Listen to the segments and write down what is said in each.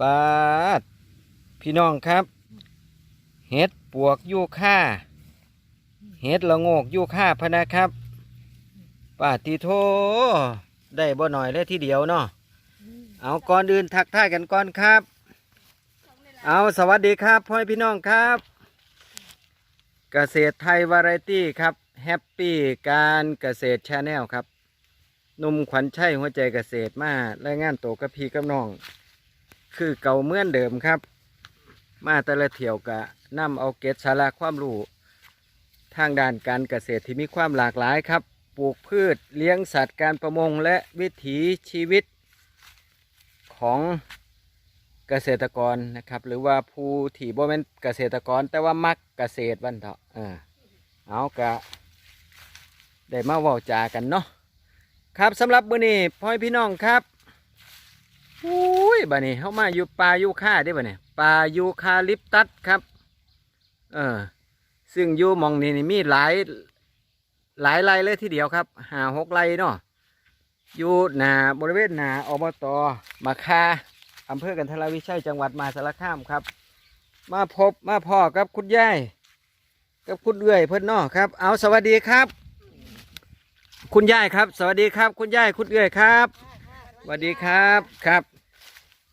ปาดพี่น้องครับ เห็ดปวกยูค่าเห็ดละโงกยูค่าพะนะครับปาติโทได้บ่หน่อยเลยทีเดียวเนาะเอาก่อนอื่นทักทายกันก่อนครับ เอาสวัสดีครับพ่อพี่น้องครับ เกษตรไทยวาไรตี้ครับแฮปปี้การเกษตรชาแนลครับนุ่มขวัญชัยหัวใจเกษตรมารายงานตัวกับพี่กับน้อง คือเก่าเหมือนเดิมครับ มาแต่ละเที่ยวกะนำเอาเกตสาระความรู้ทางด้านการเกษตรที่มีความหลากหลายครับ ปลูกพืชเลี้ยงสัตว์การประมงและวิถีชีวิตของเกษตรกรนะครับ หรือว่าผู้ที่บ่เป็นเกษตรกร แต่ว่ามักเกษตรวันเถาะเออเอากะได้มาเว้าจากันเนาะครับสำหรับมื้อนี้พ่อพี่น้องครับ อุ้ยบ้านี้เข้ามาอยู่ป่ายูคาได้บ้านี้ป่ายูคาลิปตัสครับ เออ ซึ่งอยู่มองนี้นี่มีหลาย หลายไรเลยทีเดียวครับหาหกไรเนาะอยู่หนาบริเวณหนาอบตมาคาอำเภอกันทรวิชัยจังหวัดมหาสารคามครับ มาพบมาพ่อกับคุณยายกับคุณเอื้อยเพื่อนนอครับ เอาสวัสดีครับ คุณยายครับ สวัสดีครับ คุณยายคุณเอื้อยครับสวัสดีครับครับ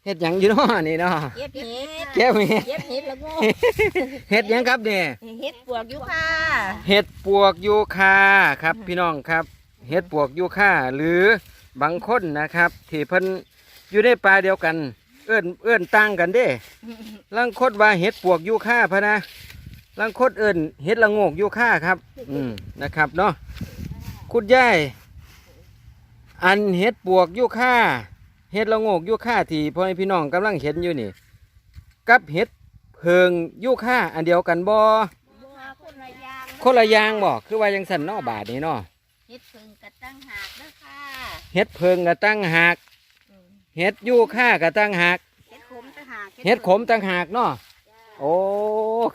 เฮ็ดหยังอยู่เนาะนี่เนาะเก็บเห็ดเก็บเห็ดเก็บเห็ดแล้วก็เฮ็ดหยังครับเนี่ยเห็ดปวกอยู่ค่ะเห็ดปวกยูคาครับ พี่น้องครับ เห็ดปวกยูคาหรือบางคนนะครับที่เพิ่นอยู่ในป่าเดียวกัน เอื้อนเอื้อนต่างกันเด้ลังคดว่าเห็ดปวกยูคาพะนะลังคดเอื้อนเห็ดละโงกยูคาครับ อืมนะครับเนาะคุณยายอันเห็ดปวกยูคา เห็ดละโงกยูคาที่พ่อแม่พี่น้องกำลังเห็นอยู่นี่ กับเห็ดเพิงยูคาอันเดียวกันบ่คนละอยางคนละอย่างบ่คือว่ายังสั่นเนอบาทนี่เนาะเห็ดพึ่งกระตั้งหากเด้อค่ะเฮ็ดเพิงกะตั้งหากอืมเฮ็ดยูค่ากะตั้งหากเห็ดขมตั้งหากเฮ็ดขมตั้งหากเนาะโอ้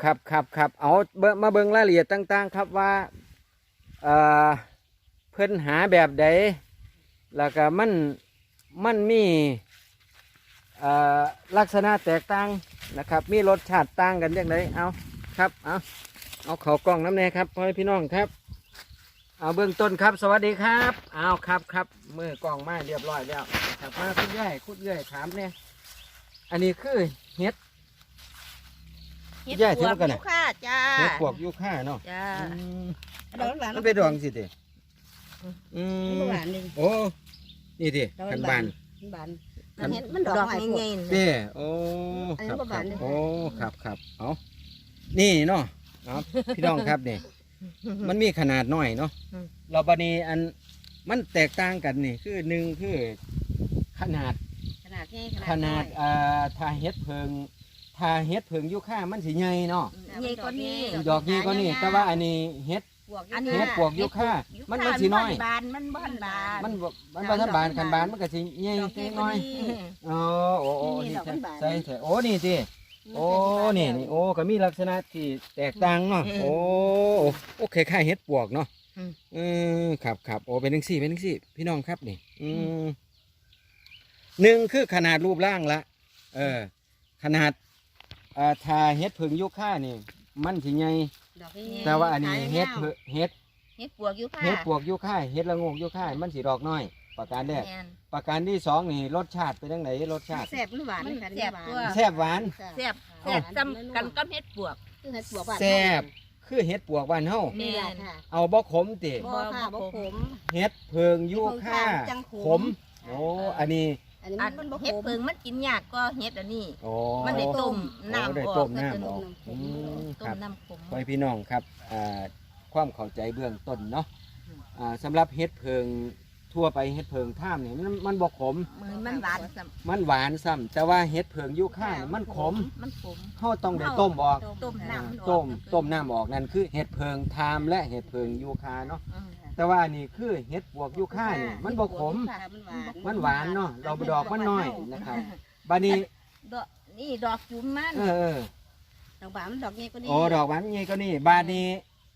ครับครับครับเอาเบิ่งมาเบิ่งรายละเอียดต่าง ๆ ครับว่าเอ่อเพิ่นหาแบบใดแล้วก็มัน มันมีเอ่อลักษณะแตกต่างนะครับ มีรสชาติต่างกันอย่างไรเอาครับเอาเอาเขากล้องน้ำแน่ครับพ่อแม่พี่น้องครับ เอาเบื้องต้นครับสวัสดีครับเอาครับครับมือกล้องมาเรียบร้อยแล้วครับมาคุณย่ายคุณย่ายถามเนี่ยอันนี้คือเห็ดเห็ดแย่ปเท่าวกกันอน่ะยู่ค่ะจ้าเห็ดปวกยูค่าเนาะจ้าอืมดอกหวานมันเป็นดองสิเดอืมันมหวา นดิโอ้นี่ดิขันบานมันหวานอันเห็นมันดอกดอกไม้พวกเงี้ยเด้โอ้อันคนี้รับบ่ครับาบนเลย โอ้ครับครับเอานี่เนาะเอาพี่น้องครับนี่ มันมีขนาดน้อยเนาะอืม เราบานีอันมันแตกต่างกันนี่ คือหนึ่งคือขนาดขนาดนี้ขนาดอ่าถ้าเฮ็ดเพิง ถ้าเฮ็ดเพิงยุค่ามันสิใหญ่เนาะใหญ่กว่านี้ ดอกใหญ่กว่านี้แต่ว่าอันนี้เฮ็ดปวกอันนี้ เฮ็ดปวกยูคามันมันสิน้อย บานมันบ้านบานมันบ่มันบ่ทันบานคันบานมันก็สิใหญ่ดอกนินี้ดหน้อยอ๋อโอ้โอ้นี่นี่ดอกมันบานใส่ใส่โอ้นี่สิโอ้นี่นี่โอ้ก็มีลักษณะที่แตกต่างเนาะโอ้โอ้คล้ายๆเฮ็ดปวกเนาะอืมครับครับโอ้เป็นจังซี่เป็นจังซี่ พี่น้องครับนี่ อืมหนึ่งคือขนาดรูปร่างละเออ ขนาด อ่าถ้าเฮ็ดเพิงยุค่านี่ มันสิใหญ่ดอกนี้แต่ว่าอันนี้เฮ็ดเพิงเฮ็ดเห็ดปวกอยู่ค่ะเฮ็ดปวกยุค่าเฮ็ดละโงกยุค่ามันสิดอกน้อย ประการแรกแม่นประการที่สองนี่รสชาติเป็นจังไดรสชาติแซ่บมันหวานมันค่ะแซ่บตัวแซ่บหวาน แซ่บแซ่บจำกันกับเห็ดปวก คือเห็ดปวกหวานแซ่บคือเฮ็ดปวกบ้านเฮานี่แหละค่ะเอาบ่ขมติบ่ค่ะบ่ขมเฮ็ดเพิงยุค่าจังขมขม โอ้อันนี้ อันนี้อันมันบ่ขเห็ดมเพิงมันกินยากก็เห็ดอันนี้ โอ้มันได้ต้มโอ้น้ำได้ออกต้มก็น้ำคือออกต้อืมมคต้รัมบ น้ำขมไว้พี่น้องครับอ่าความเข้าใจเบื้องต้นเนาะอ่าสำหรับเฮ็ดเพิงทั่วไปเฮ็ดเพิงท่ามเนี่ยมันมันบ่ขม มือมันหวานซ้มันหวานซ้ำแต่ว่าเฮ็ดเพิงยุค่านี่มันขมำมันขม เฮาต้องได้ต้มออกต้มน้ำมันออก ต้มต้มน้ำออกนั่นคือเห็ดเพิงทามและเห็ดเพิงยูคาเนาะ อืม แต่ว่านี่คือเห็ดปวกยูคานี่มันบ่ขมค่ะมันหวานมันหวานเนาะเราดอกมันน้อยนะครับบานี้ดอกนี่ดอกจุ่มมันเออเออดอกหวานมันดอกนี้ก็นี่โอ้ดอกหวานไงก็นี่บานี้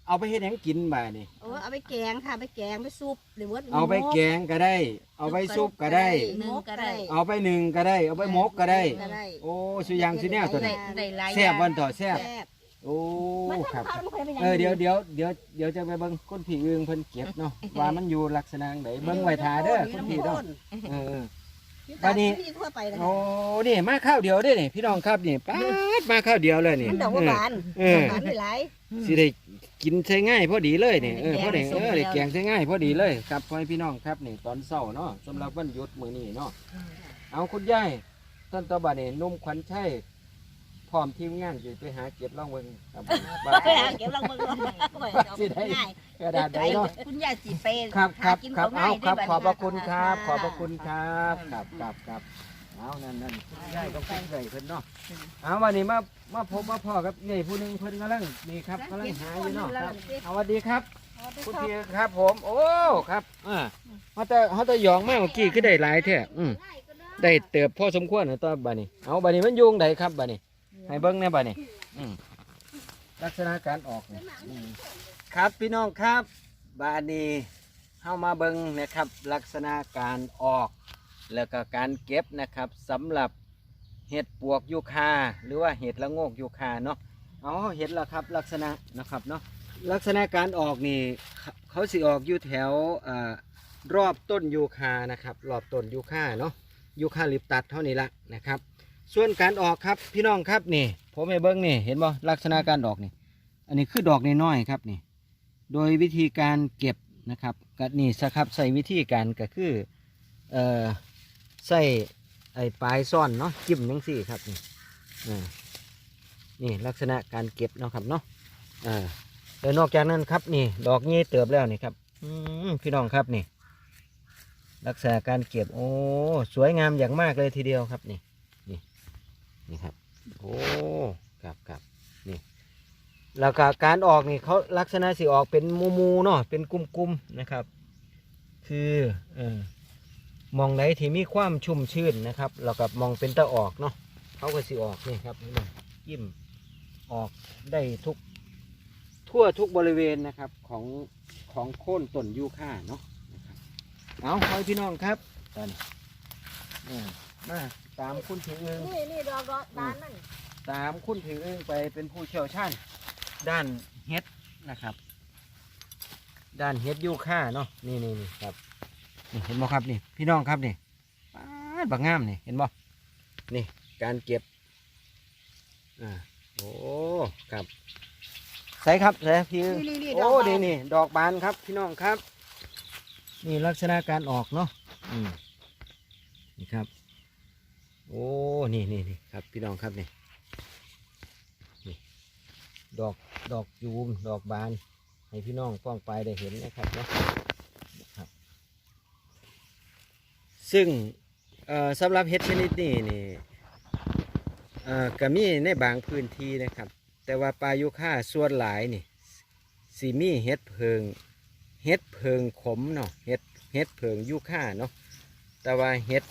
เอาไปเฮ็ดหยังกินบ่านี่โอ้เอาไปแกงค่ะไปแกงไปซุปหรือว่าเอาไปแกงก็ได้ เอาไปซุปก็ได้หมกก็ได้ เอาไปหนึ่งก็ได้ เอาไปหมกก็ได้ก็ได้โอ้สุอยางสุแนวตัวได้นี้ได้หลายแซ่บวันต่อแซ่บแซ่บ โอ้มันครับทำข้าวมันเคยเป็นหงเออเดี๋ยวเดี๋ยวเดี๋ยวเดี๋ยวจะไปเบิ่งคนผีอึงเพิ่นเก็บเนาะว่ามันอยู่ลักษณะไหนเบิ่งไว้ทาเด้อคนผีเนาะเออเออบัดนี้ ที่ทั่วไปนะโอ้นี่มาข้าวเดียวเด้อนี่พี่น้องครับนี่ป๊าดมาข้าวเดียวเลยนี่มันดอกบัวบานเออหวานหลาย สิได้กินใช้ง่ายพอดีเลยนี่เออพอดีเออได้แกงใช้ง่ายพอดีเลยครับพ่อพี่น้องครับนี่ตอนเช้าเนาะสำหรับวันหยุดมื้อนี้เนาะเอาคุณยายต้นตะบัดนี่นุ่มขวัญชัยพ ร้อมทีมงานสิไปหาเก็บร่องเบิ่งครับว่า ไปหาเก็บรางวัลก่อนสิได้ ง่ายกระดาษใดเนาะคุณยายสิไปครับครับหากินครับง่เอายครับ ได้ขอบพบัระดคุณครับขค่ะอบพระคุณครับครับครับครับเอานั่นนั่นคุณยายต้องคิดเลยเพิ่นเนาะเอาวันนี้มามาพบมาพ่อครับนี่ผู้หนึงเพิ่นกำลังนี่ครับกำลังหาอยู่เนาะครับเอาสวัสดีครับ คุณพี่ครับผม โอ้ครับอ่าเขาแต่เขาแต่หยองมากเมื่อกี้คือได้หลายแท้อืมได้เติบพอสมควรนะตอนบัดนี้ เอาบัดนี้มันยุงใดครับบัดนี้ ให้เบิ้งแหน่บัดนี้อืมลักษณะการออกเนี่ยอืมครับพี่น้องครับ บาดนี้เข้ามาเบิ้งนะครับ ลักษณะการออก แล้วก็การเก็บนะครับสำหรับเห็ดปวกยูคาหรือว่าเห็ดละโงกยูคาเนาะเอเห็ดแล้วครับลักษณะนะครับเนาะลักษณะการออกนี่เขาเขาสิออกอยู่แถวอรอบต้นยูคานะครับรอบต้นยูคาเนาะยูคาลิปตัดเท่านี้ละนะครับ ส่วนการออกครับพี่น้องครับนี่ ผมให้เบิ้งนี่เห็นบ่ลักษณะการดอกนี่ อันนี้คือดอกน้อยๆครับนี่ โดยวิธีการเก็บนะครับก็นี่สครับใส่วิธีการก็คือเอ่อใส่ไอ้ปลายซ่อนเนาะจิ้มยังสี่ครับนี่นี่ลักษณะการเก็บเนาะครับเนาะอ่าแล้วนอกจากนั้นครับนี่ ดอกงี้เติบแล้วนี่ครับอพี่น้องครับนี่ลักษณะการเก็บโอ้สวยงามอย่างมากเลยทีเดียวครับนี่ นี่ครับ โอ้ครับครับนี่แล้วก็การออกนี่เขาลักษณะสิออกเป็นมูมูเนาะเป็นกลุ่มนะครับ คือเออมองไหนที่มีความชุ่มชื่นนะครับแล้วก็มองเป็นตะออกเนาะเขาก็สิออกนี่ครับนี่นะยิ้มออกได้ทุกทั่วทุกบริเวณนะครับของของโค่นต้นยูคาเนาะเอาคอยพี่น้องครับตอนนี้อ่ามา ตามคุณถือเองนี่นี่ดอกดอกบานนั่นตามคุณถือเองไปเป็นผู้เชี่ยวชาญด้านเฮ็ดนะครับ ด้านเฮ็ดยูคาเนาะนี่นี่นี่ครับนี่เห็นบ่ครับนี่ พี่น้องครับนี่ปาดบักงามนี่เห็นบ่นี่ การเก็บอ่าโอ้ครับใส่ครับใส่พี่นี่นี่นี่ดโอ้อกบานดีนี่ดอกบานครับ พี่น้องครับ นี่ลักษณะการออกเนาะอืมนี่ครับ โอ้ นี่นี่นี่ครับ พี่น้องครับนี่นี่ดอกดอกยูมดอกบาน ให้พี่น้องป้องไปได้เห็นนะครับเนาะครับ ซึ่งเอ่อสำหรับเห็ดชนิดนี้นี่เอ่อก็มีในบางพื้นที่นะครับ แต่ว่าปลายุค่าส่วนหลายนี่สีมีเห็ดเพิงเห็ดเพิงขมเนาะเห็ดเห็ดเพิงยูคาเนาะแต่ว่าเห็ด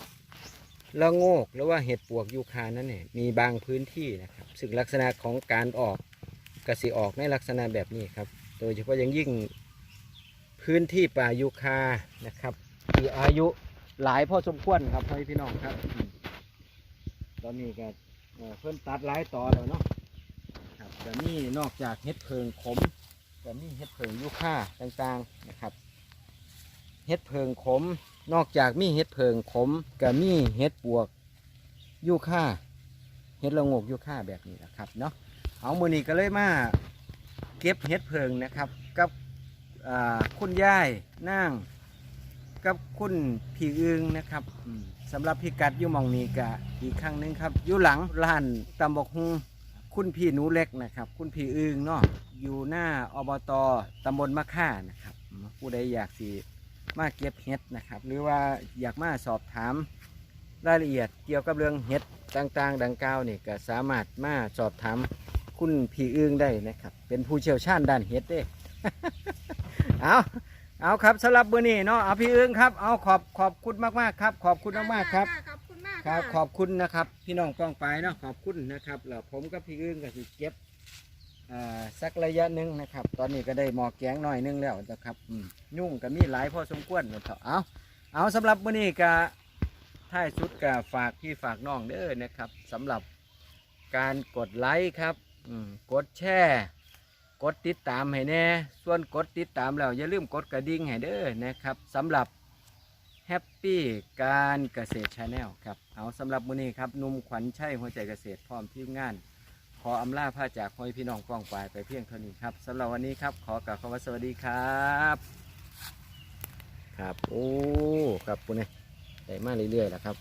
ละโงกหรือว่าเห็ดปวกยูคานั้นเนี่ยมีบางพื้นที่นะครับซึ่งลักษณะของการออกกสิออกในลักษณะแบบนี้ครับ โดยเฉพาะอย่างยิ่งพื้นที่ป่ายูคานะครับที่อายุหลายพอสมควรครับพ่อพี่น้องครับ ตอนนี้ก็เอ่อเพิ่นตัดหลายต่อแล้วเนาะครับก็มีนอกจากเห็ดเพิงขมก็มีเห็ดเพิงยูคาต่างๆนะครับ เห็ดเพิงขม นอกจากมีเห็ดเพิงขมก็มีเห็ดปวกยูค่าเห็ดละงกยูค่าแบบนี้นะครับเนาะเอามือนี้ก็เลยมาเก็บเห็ดเพิงนะครับกับคุณยายนั่งกับคุณพี่อึงนะครับสำหรับพิกัดยูมองนี้ก็อีกครั้งหนึงครับอยู่หลังร้านตำบกฮุงคุณพี่หนูเล็กนะครับ คุณพี่อึงเนาะอยู่หน้าอบตตำบลมะค่านะครับผู้ใดอยากสิ มาเก็บเห็ดนะครับ หรือว่าอยากมาสอบถามรายละเอียดเกี่ยวกับเรื่องเห็ดต่างๆ ดังกล่าวนี่ก็สามารถมาสอบถามคุณพี่อึงได้นะครับ เป็นผู้เชี่ยวชาญด้านเห็ดเด้ เอาเอาครับสำหรับมื้อนี้เนาะเอาพี่อึงครับเอาขอบขอบคุณมากๆครับ ขอบคุณมากๆครับขอบคุณมากครับขอบคุณนะครับ พี่น้องกองไปเนาะขอบคุณนะครับแล้วผมกับพี่อึ้งก็สิเก็บอ่า สักระยะหนึ่งนะครับ ตอนนี้ก็ได้หมอกแกงหน่อยหนึงแล้วนะครับยุ่งก็มีหลายพอสมควรนะเถอะเอาเอาสำหรับมื้อนี้ก็ท้ายสุดก็ฝากพี่ฝากน้องเด้อนะครับสำหรับการกดไลค์ครับกดแชร์กดติดตามให้แน่ ส่วนกดติดตามแล้วอย่าลืมกดกระดิ่งให้เด้อนะครับสำหรับแฮปปี้การเกษตรชาแนลครับ เอาสำหรับมื้อนี้ครับนุ่มขวัญชัยหัวใจเกษตรพร้อมทีมงาน ออำลาพาจากพ่อพี่น้องกองปลายไปเพียงเท่านี้ครับสำหรับวันนี้ครับ ขอกล่าวคำว่าสวัสดีครับ ครับ โอ้ ครับคุณเนี่ยได้มาเรื่อยๆแล้วครับ